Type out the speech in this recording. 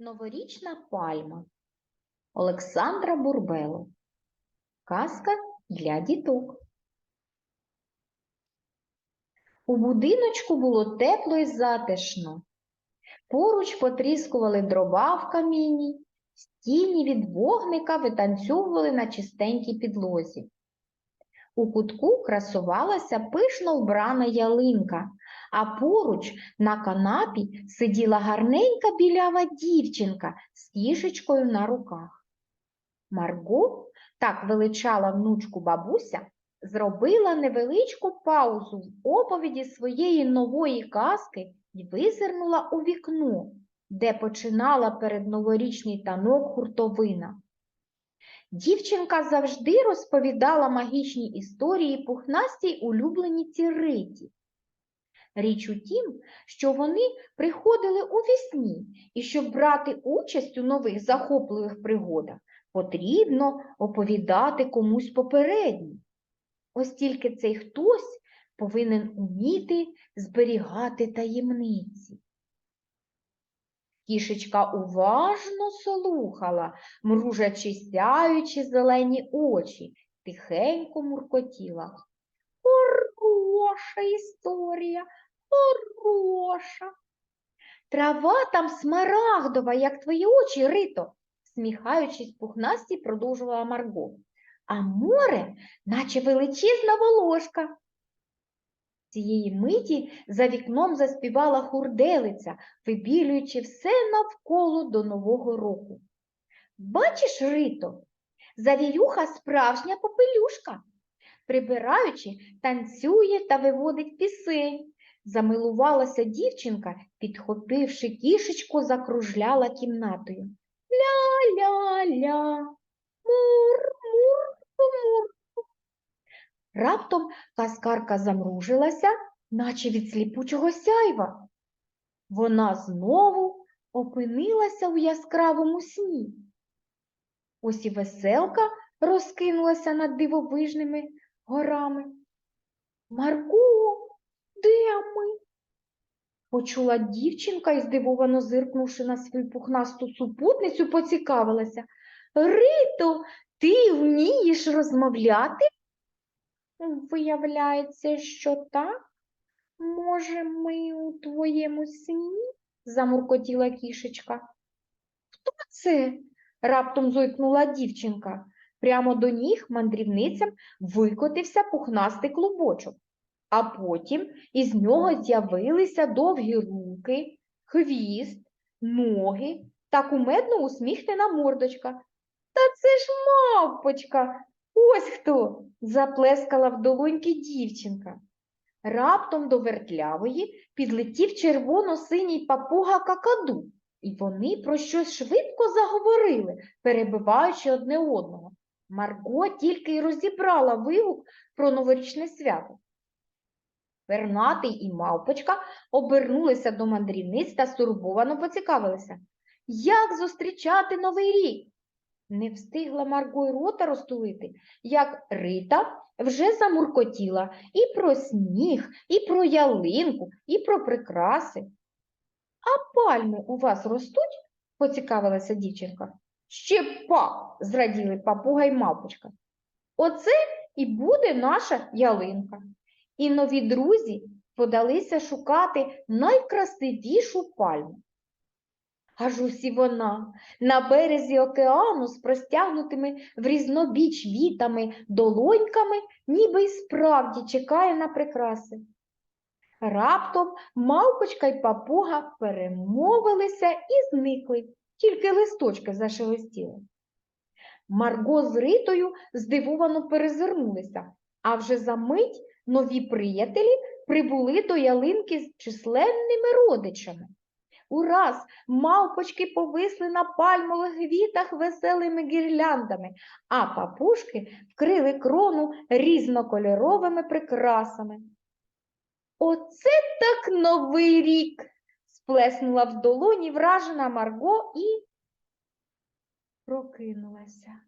Новорічна пальма Олександра Бурбело. Казка для діток. У будиночку було тепло і затишно. Поруч потріскували дрова в каміні, стіні від вогника витанцьовували на чистенькій підлозі. У кутку красувалася пишно вбрана ялинка, а поруч на канапі сиділа гарненька білява дівчинка з кішечкою на руках. Марго, так величала внучку бабуся, зробила невеличку паузу в оповіді своєї нової казки і визирнула у вікно, де починала передноворічний танок хуртовина. Дівчинка завжди розповідала магічні історії пухнастій улюбленіці Риті. Річ у тім, що вони приходили у вісні, і щоб брати участь у нових захопливих пригодах, потрібно оповідати комусь попередньо. Ось тільки цей хтось повинен уміти зберігати таємниці. Кішечка уважно слухала, мружачи сяючи зелені очі, тихенько муркотіла. Хороша історія, хороша. Трава там смарагдова, як твої очі, Рито, сміхаючись пухнасті, продовжувала Марго. А море, наче величезна волошка. Цієї миті за вікном заспівала хурделиця, вибілюючи все навколо до Нового року. Бачиш, Рито, завірюха справжня попелюшка. Прибираючи, танцює та виводить пісень. Замилувалася дівчинка, підхопивши кішечку, закружляла кімнатою. Ля-ля-ля, мур-мур-мур. Раптом казкарка замружилася, наче від сліпучого сяйва. Вона знову опинилася у яскравому сні. Ось і веселка розкинулася над дивовижними горами. Марго, де ми? Почула дівчинка і, здивовано зиркнувши на свою пухнасту супутницю, поцікавилася. Рито, ти вмієш розмовляти? Виявляється, що так. Може, ми у твоєму сні? замуркотіла кішечка. Хто це? раптом зойкнула дівчинка. Прямо до ніг мандрівницям викотився пухнастий клубочок, а потім із нього з'явилися довгі руки, хвіст, ноги та кумедно усміхнена мордочка. Та це ж мавпочка, ось хто, заплескала в долоньки дівчинка. Раптом до вертлявої підлетів червоно-синій папуга какаду, і вони про щось швидко заговорили, перебиваючи одне одного. Марго тільки й розібрала вигук про новорічне свято. Пернатий і мавпочка обернулися до мандрівниць та стурбовано поцікавилися. Як зустрічати новий рік? Не встигла Марго й рота розтулити, як Рита вже замуркотіла і про сніг, і про ялинку, і про прикраси. А пальми у вас ростуть? поцікавилася дівчинка. Ще пак, зраділи папуга й мавпочка. Оце і буде наша ялинка. І нові друзі подалися шукати найкрасивішу пальму. Аж усі вона на березі океану з простягнутими в різнобіч вітами долоньками, ніби й справді чекає на прикраси. Раптом мавпочка й папуга перемовилися і зникли, тільки листочки зашелестіли. Марго з Ритою здивовано перезирнулися, а вже за мить нові приятелі прибули до ялинки з численними родичами. Ураз мавпочки повисли на пальмових вітах веселими гірляндами, а папушки вкрили крону різнокольоровими прикрасами. Оце так новий рік! сплеснула в долоні вражена Марго і прокинулася.